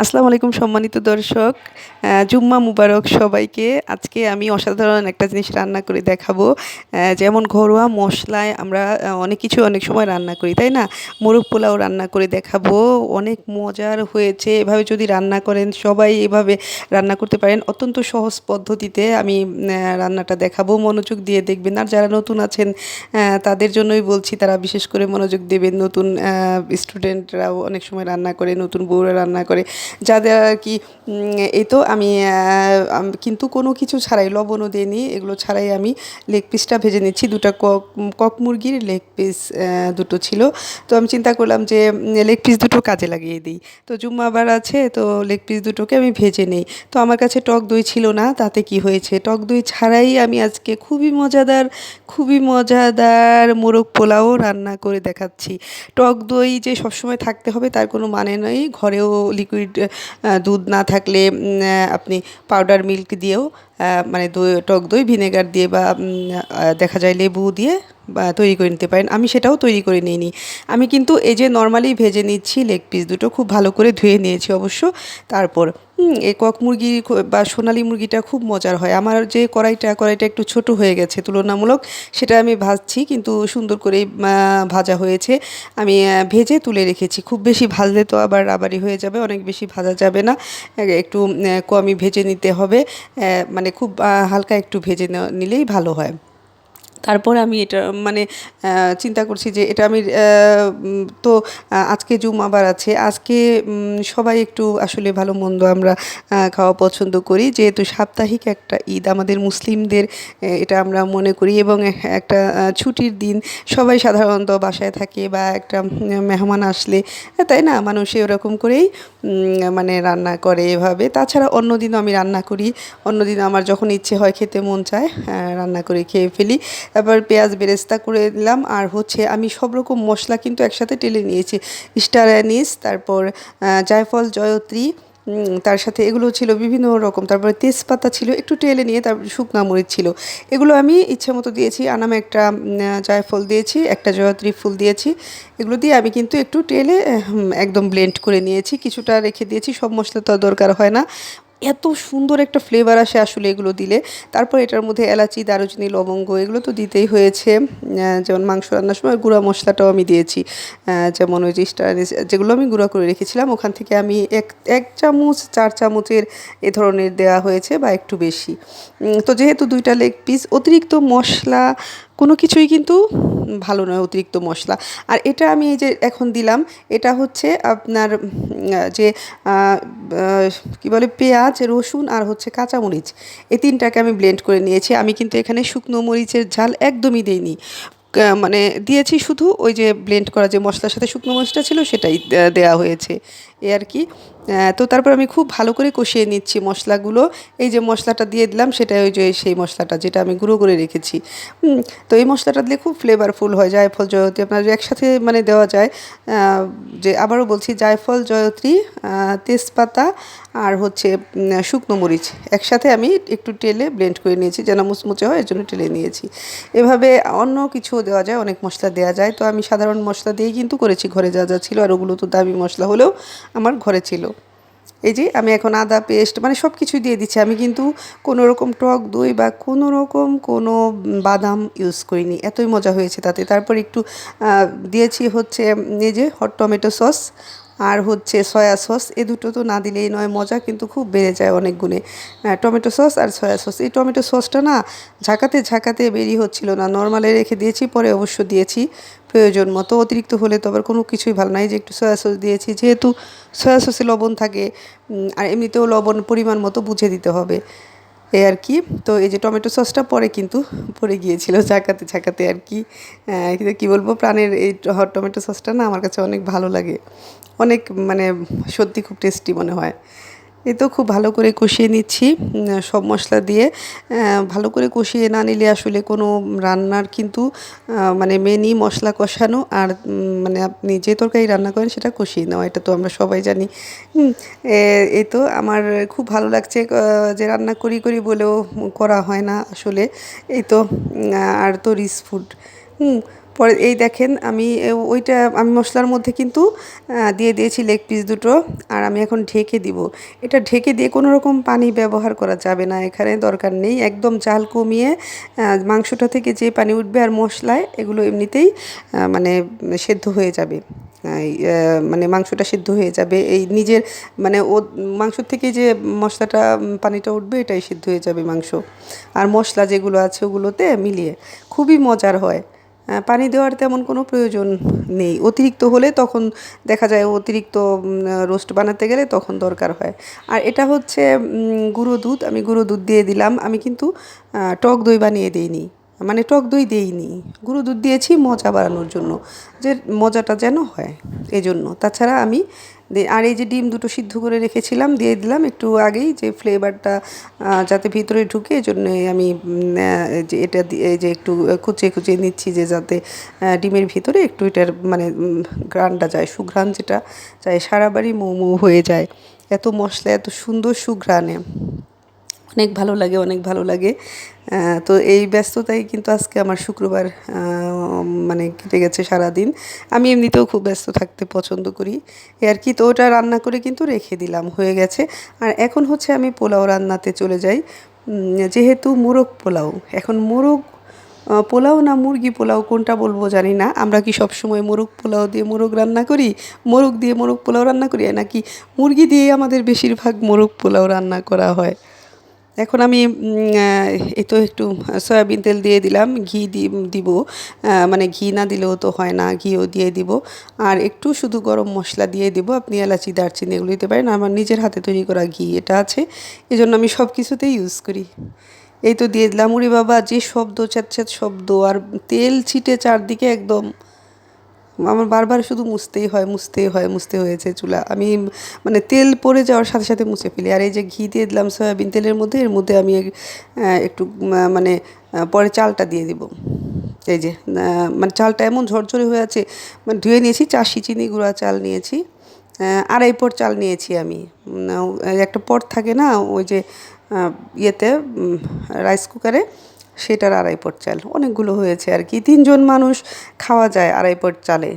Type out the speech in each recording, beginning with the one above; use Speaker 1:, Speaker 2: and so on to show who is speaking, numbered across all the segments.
Speaker 1: আসসালামু আলাইকুম সম্মানিত দর্শক। জুম্মা মুবারক সবাইকে। আজকে আমি অসাধারণ একটা জিনিস রান্না করে দেখাবো। যেমন ঘরোয়া মশলায় আমরা অনেক কিছু অনেক সময় রান্না করি, তাই না? মোরগ পোলাও রান্না করে দেখাবো। অনেক মজার হয়েছে। এভাবে যদি রান্না করেন, সবাই এভাবে রান্না করতে পারেন। অত্যন্ত সহজ পদ্ধতিতে আমি রান্নাটা দেখাবো। মনোযোগ দিয়ে দেখবেন। আর যারা নতুন আছেন তাদের জন্যই বলছি, তারা বিশেষ করে মনোযোগ দেবেন। নতুন স্টুডেন্টরাও অনেক সময় রান্না করে, নতুন বউরা রান্না করে। যাদের আর কি এই তো আমি কিন্তু কোনো কিছু ছাড়াই লবণও দিইনি। এগুলো ছাড়াই আমি লেগ পিসটা ভেজে নিচ্ছি। দুটো কক কক মুরগির লেগ পিস দুটো ছিল। তো আমি চিন্তা করলাম যে লেগ পিস দুটো কাজে লাগিয়ে দিই। তো জুম্মা আবার আছে, তো লেগ পিস দুটোকে আমি ভেজে নেই। তো আমার কাছে টক দই ছিল না, তাতে কি হয়েছে? টক দই ছাড়াই আমি আজকে খুবই মজাদার খুবই মজাদার মোরগ পোলাও রান্না করে দেখাচ্ছি। টক দই যে সবসময় থাকতে হবে, তার কোনো মানে নেই। ঘরেও লিকুইড দুধ না থাকলে আপনি পাউডার মিল্ক দিয়েও মানে দই, টক দই ভিনেগার দিয়ে বা দেখা যায় লেবু দিয়ে তৈরি করে নিতে পারেন। আমি সেটাও তৈরি করে নিইনি। আমি কিন্তু এই যে নর্মালি ভেজে নিচ্ছি লেগ পিস দুটো খুব ভালো করে ধুয়ে নিয়েছি অবশ্য। তারপর এই কক মুরগি বা সোনালি মুরগিটা খুব মজার হয়। আমার যে কড়াইটা কড়াইটা একটু ছোট হয়ে গেছে তুলনামূলক, সেটা আমি ভাজছি কিন্তু সুন্দর করে ভাজা হয়েছে। আমি ভেজে তুলে রেখেছি। খুব বেশি ভাজলে তো আবার রাবারি হয়ে যাবে, অনেক বেশি ভাজা যাবে না। একটু কমই ভেজে নিতে হবে। মানে খুব হালকা একটু ভেজে নিলেই ভালো হয়। তারপর আমি এটা মানে চিন্তা করছি যে এটা আমি তো আজকে জুমাবার আছে। আজকে সবাই একটু আসলে ভালো মন্দ আমরা খাওয়া পছন্দ করি। যেহেতু সাপ্তাহিক একটা ঈদ, আমাদের মুসলিমদের এটা আমরা মনে করি এবং একটা ছুটির দিন। সবাই সাধারণত বাসায় থাকে বা একটা মেহমান আসলে তাই না? মানুষ এরকম করেই মানে রান্না করে এভাবে। তাছাড়া অন্য দিনও আমি রান্না করি। অন্য দিন আমার যখন ইচ্ছে হয় খেতে মন চায় রান্না করে খেয়ে ফেলি। তারপর পেঁয়াজ বেরেস্তা করে দিলাম। আর হচ্ছে আমি সব রকম মশলা কিন্তু একসাথে টেলে নিয়েছি। স্টার অ্যানিস, তারপর জায়ফল, জয়ত্রী তার সাথে এগুলো ছিল বিভিন্ন রকম। তারপরে তেজপাতা ছিল, একটু টেলে নিয়ে তারপর শুকনা মরিচ ছিল। এগুলো আমি ইচ্ছে মতো দিয়েছি। আনামে একটা জায়ফল দিয়েছি, একটা জয়ত্রী ফুল দিয়েছি। এগুলো দিয়ে আমি কিন্তু একটু টেলে একদম ব্লেন্ড করে নিয়েছি। কিছুটা রেখে দিয়েছি। সব মশলা তো দরকার হয় না। এত সুন্দর একটা ফ্লেভার আসে আসলে এগুলো দিলে। তারপর এটার মধ্যে এলাচি, দারুচিনি, লবঙ্গ, এগুলো তো দিতেই হয়েছে। যেমন মাংস রান্নার সময় গুঁড়া মশলাটাও আমি দিয়েছি। যেমন ওই যে যেগুলো আমি গুঁড়া করে রেখেছিলাম, ওখান থেকে আমি এক এক চামচ, চার চামচের এ ধরনের দেওয়া হয়েছে বা একটু বেশি। তো যেহেতু দুইটা লেগ পিস অতিরিক্ত মশলা কোনো কিছুই কিন্তু ভালো নয়, অতিরিক্ত মশলা। আর এটা আমি এই যে এখন দিলাম, এটা হচ্ছে আপনার যে কি বলে, পেঁয়াজ, রসুন আর হচ্ছে কাঁচামরিচ। এই তিনটাকে আমি ব্লেন্ড করে নিয়েছি। আমি কিন্তু এখানে শুকনো মরিচের ঝাল একদমই দিইনি। মানে দিয়েছি শুধু ওই যে ব্লেন্ড করা যে মশলার সাথে শুকনো মরিচটা ছিল সেটাই দেয়া হয়েছে। এ আর কি। তো তারপর আমি খুব ভালো করে কষিয়ে নিচ্ছি মশলাগুলো। এই যে মশলাটা দিয়ে দিলাম সেটা ওই যে সেই মশলাটা যেটা আমি গুঁড়ো করে রেখেছি। তো এই মশলাটা দিলে খুব ফ্লেভারফুল হয়, জায়ফল জয়ত্রী আপনার একসাথে মানে দেওয়া যায় যে আবারও বলছি জায়ফল জয়ত্রী তেজপাতা আর হচ্ছে শুকনো মরিচ একসাথে আমি একটু টেলে ব্লেন্ড করে নিয়েছি, যেন মুচমুচে হয় এর জন্য টেলে নিয়েছি। এভাবে অন্য কিছুও দেওয়া যায়, অনেক মশলা দেওয়া যায়। তো আমি সাধারণ মশলা দিয়েই কিন্তু করেছি, ঘরে যা যা ছিল আর ওগুলো তো দামি মশলা হলেও আমার ঘরে ছিল। এই যে আমি এখন আদা, পেস্ট মানে সব কিছুই দিয়ে দিচ্ছি। আমি কিন্তু কোনো রকম টক, দই বা কোনো রকম কোনো বাদাম ইউজ করিনি। এতই মজা হয়েছে তাতে। তারপর একটু দিয়েছি হচ্ছে এই যে হট টমেটো সস আর হচ্ছে সয়া সস এ দুটো তো না দিলেই নয়, মজা কিন্তু খুব বেড়ে যায় অনেক গুণে টমেটো সস আর সয়া সস এই টমেটো সসটা না ঝাঁকাতে ঝাঁকাতে বেরিয়ে হচ্ছিল না নর্মালে রেখে দিয়েছি, পরে অবশ্য দিয়েছি, প্রয়োজন মতো। অতিরিক্ত হলে তো আবার কোনো কিছুই ভালো নাই যে একটু সয়া সস দিয়েছি, যেহেতু সয়া সসে লবণ থাকে আর এমনিতেও লবণ পরিমাণ মতো বুঝে দিতে হবে। এই আর কি। তো এই যে টমেটো সসটা পরে কিন্তু পরে গিয়েছিল ঝাঁকাতে ঝাঁকাতে আর কি। কী বলব, প্রাণের এই হট টমেটো সসটা না আমার কাছে অনেক ভালো লাগে। অনেক মানে সত্যি খুব টেস্টি মনে হয়। এই তো খুব ভালো করে কষিয়ে নিচ্ছি সব মশলা দিয়ে। ভালো করে কষিয়ে না নিলে আসলে কোনো রান্নার কিন্তু মানে মেনই মশলা কষানো আর মানে আপনি যে তরকারি রান্না করেন সেটা কষিয়ে নেওয়া, এটা তো আমরা সবাই জানি। এ- এই তো আমার খুব ভালো লাগছে যে রান্না করি করি বলেও করা হয় না আসলে। এই তো আর তো রিচ ফুড। হুম পরে এই দেখেন আমি ওইটা আমি মশলার মধ্যে কিন্তু দিয়ে দিয়েছি লেগ পিস দুটো, আর আমি এখন ঢেকে দিব। এটা ঢেকে দিয়ে কোনো রকম পানি ব্যবহার করা যাবে না এখানে, দরকার নেই। একদম জাল কমিয়ে মাংসটা থেকে যে পানি উঠবে আর মশলায়, এগুলো এমনিতেই মানে সেদ্ধ হয়ে যাবে। মানে মাংসটা সিদ্ধ হয়ে যাবে। এই নিজের মানে ও, মাংস থেকে যে মশলাটা পানিটা উঠবে, এটাই সিদ্ধ হয়ে যাবে মাংস। আর মশলা যেগুলো আছে ওগুলোতে মিলিয়ে। খুবই মজার হয়। পানি দেওয়ার তেমন কোনো প্রয়োজন নেই। অতিরিক্ত হলে তখন দেখা যায় অতিরিক্ত রোস্ট বানাতে গেলে তখন দরকার হয়। আর এটা হচ্ছে গুঁড়ো দুধ। আমি গুঁড়ো দুধ দিয়ে দিলাম। আমি কিন্তু টক দই বানিয়ে দিইনি। মানে টক দই দিইনি। গুঁড়ো দুধ দিয়েছি মজা বাড়ানোর জন্য। যে মজাটা যেন হয় এই জন্য তাছাড়া আমি আর এই যে ডিম দুটো সিদ্ধ করে রেখেছিলাম, দিয়ে দিলাম একটু আগেই যে ফ্লেভারটা যাতে ভিতরে ঢুকে জন্য আমি যে এটা এই যে একটু কুচিয়ে কুচিয়ে নিচ্ছি যে যাতে ডিমের ভিতরে একটু এটার মানে গ্রানটা যায়, সুঘ্রাণ যেটা যায় সারা বাড়ি মোমো হয়ে যায়। এত মশলা, এত সুন্দর সুঘ্রাণে। অনেক ভালো লাগে, অনেক ভালো লাগে। তো এই ব্যস্ততাই কিন্তু আজকে আমার শুক্রবার মানে কেটে গেছে সারাদিন। আমি এমনিতেও খুব ব্যস্ত থাকতে পছন্দ করি। আর কি, তো ওটা রান্না করে কিন্তু রেখে দিলাম, হয়ে গেছে। আর এখন হচ্ছে আমি পোলাও রান্নাতে চলে যাই। যেহেতু মোরগ পোলাও, এখন মোরগ পোলাও না মুরগি পোলাও কোনটা বলব জানি না। আমরা কি সব সময় মোরগ পোলাও দিয়ে মোরগ রান্না করি? মোরগ দিয়ে মোরগ পোলাও রান্না করি? নাকি মুরগি দিয়ে আমাদের বেশিরভাগ মোরগ পোলাও রান্না করা হয়? এখন আমি এই তো একটু সয়াবিন তেল দিয়ে দিলাম, ঘি দিব। মানে ঘি না দিলেও তো হয় না, ঘিও দিয়ে দিব। আর একটু শুধু গরম মশলা দিয়ে দিব। আপনি এলাচি, দারচিনি এগুলো দিতে পারেন। আমার নিজের হাতে তৈরি করা ঘি এটা আছে। এই জন্য আমি সব কিছুতেই ইউজ করি। এই তো দিয়ে দিলাম। উরি বাবা যে শব্দ চ্যাট শব্দ। আর তেল ছিটে চারদিকে একদম আমার বারবার শুধু মুছতেই হয় মুছতেই হয়, মুছতে হয়েছে চুলা। আমি মানে তেল পড়ে যাওয়ার সাথে সাথে মুছে ফেলি। আর এই যে ঘি দিয়ে দিলাম সয়াবিন তেলের মধ্যে, এর মধ্যে আমি একটু মানে পরে চালটা দিয়ে দিব। এই যে মানে চালটা এমন ঝরঝরে হয়ে আছে মানে ধুয়ে নিয়েছি চাষি চিনি গুঁড়া চাল নিয়েছি আড়াই পট চাল নিয়েছি আমি। একটা পট থাকে না, ওই যে ইয়েতে রাইস কুকারে সেটার আড়াই পট চাল। অনেকগুলো হয়েছে আর কি। তিনজন মানুষ খাওয়া যায় আড়াই পট চালে।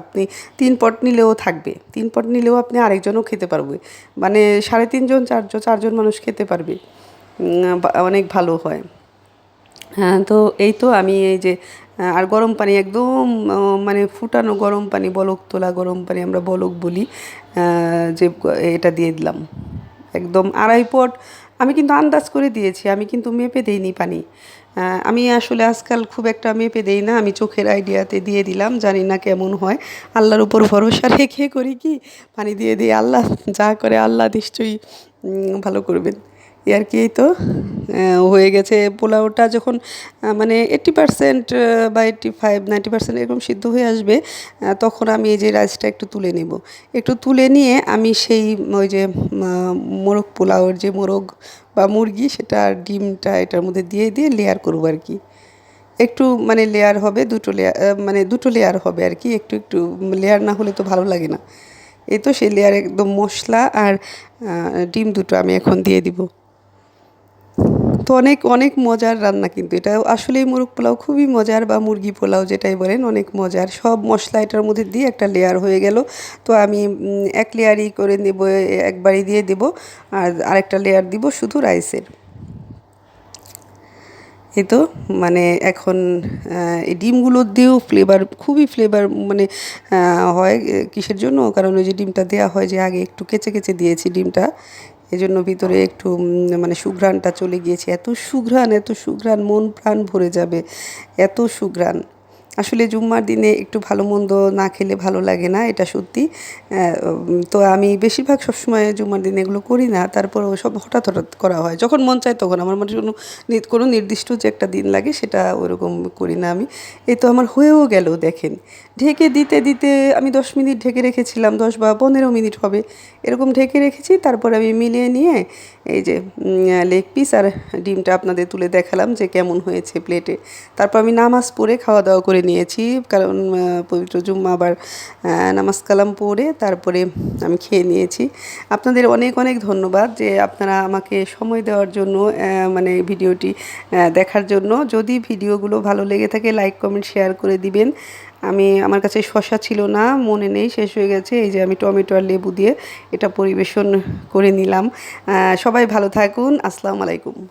Speaker 1: আপনি তিন পট নিলেও থাকবে। তিন পট নিলেও আপনি আরেকজনও খেতে পারবে। মানে সাড়ে তিনজন, চারজন চারজন মানুষ খেতে পারবে। অনেক ভালো হয়। হ্যাঁ তো এই তো আমি এই যে আর গরম পানি একদম মানে ফুটানো গরম পানি, বলক তোলা গরম পানি আমরা বলক বলি যে, এটা দিয়ে দিলাম। একদম আড়াই পট আমি কিন্তু আন্দাজ করে দিয়েছি, আমি কিন্তু মেপে দেইনি পানি। আমি আসলে আজকাল খুব একটা মেপে দেই না, আমি চোখের আইডিয়াতে দিয়ে দিলাম, জানি না কেমন হয়। আল্লাহর উপর ভরসা রেখে করি কি? পানি দিয়ে দিয়ে আল্লাহ যা করে আল্লাহ নিশ্চয়ই ভালো করবেন। আর কি তো হয়ে গেছে। পোলাওটা যখন মানে এইট্টি পার্সেন্ট বা এইট্টি ফাইভ নাইনটি পার্সেন্ট এরকম সিদ্ধ হয়ে আসবে তখন আমি এই যে রাইসটা একটু তুলে নেব। একটু তুলে নিয়ে আমি সেই ওই যে মোরগ পোলাওর যে মোরগ বা মুরগি, সেটা আর ডিমটা এটার মধ্যে দিয়ে দিয়ে লেয়ার করব আর কি একটু মানে লেয়ার হবে, দুটো লেয়ার মানে দুটো লেয়ার হবে আর কি একটু একটু লেয়ার না হলে তো ভালো লাগে না। এই তো সেই লেয়ার একদম মশলা আর ডিম দুটো আমি এখন দিয়ে দিব। তো অনেক অনেক মজার রান্না কিন্তু এটা। আসলেই মোরগ পোলাও খুবই মজার বা মুরগি পোলাও যেটাই বলেন, অনেক মজার। সব মশলা এটার মধ্যে দিয়ে একটা লেয়ার হয়ে গেল। তো আমি এক লেয়ারই করে নেব, একবারই দিয়ে দেব, আর আরেকটা লেয়ার দিব শুধু রাইসের এই তো মানে এখন এই ডিমগুলো দিয়েও ফ্লেভার খুবই ফ্লেভার মানে হয় কিসের জন্য? কারণ ওই যে ডিমটা দেওয়া হয় যে আগে একটু কেচে কেচে দিয়েছি ডিমটা। এই জন্য ভিতরে একটু মানে সুঘ্রাণটা চলে গিয়েছে। এত সুঘ্রাণ এত সুঘ্রাণ, মন প্রাণ ভরে যাবে। এত সুঘ্রাণ। আসলে জুম্মার দিনে একটু ভালো মন্দ না খেলে ভালো লাগে না, এটা সত্যি। তো আমি বেশিরভাগ সবসময় জুম্মার দিনে এগুলো করি না, তারপরেও সব হঠাৎ হঠাৎ করা হয়। যখন মন চায় তখন, আমার মনে কোনো কোনো নির্দিষ্ট যে একটা দিন লাগে সেটা ওরকম করি না আমি। এই তো আমার হয়েও গেল, দেখেন। ঢেকে দিতে দিতে আমি দশ মিনিট ঢেকে রেখেছিলাম, দশ বা পনেরো মিনিট হবে। এরকম ঢেকে রেখেছি, তারপর আমি মিলিয়ে নিয়ে এই যে লেগ পিস আর ডিমটা আপনাদের তুলে দেখালাম যে কেমন হয়েছে প্লেটে তারপর আমি নামাজ পড়ে খাওয়া দাওয়া করে নিয়েছি, কারণ পবিত্র জুম্মা আবার নামাজ কালাম পড়ে তারপরে আমি খেয়ে নিয়েছি। আপনাদের অনেক অনেক ধন্যবাদ যে আপনারা আমাকে সময় দেওয়ার জন্য মানে ভিডিওটি দেখার জন্য। যদি ভিডিওগুলো ভালো লেগে থাকে, লাইক, কমেন্ট, শেয়ার করে দিবেন। আমি, আমার কাছে শশা ছিল না, মনে নেই, শেষ হয়ে গেছে। এই যে আমি টমেটো আর লেবু দিয়ে এটা পরিবেশন করে নিলাম। সবাই ভালো থাকুন। আসসালামু আলাইকুম।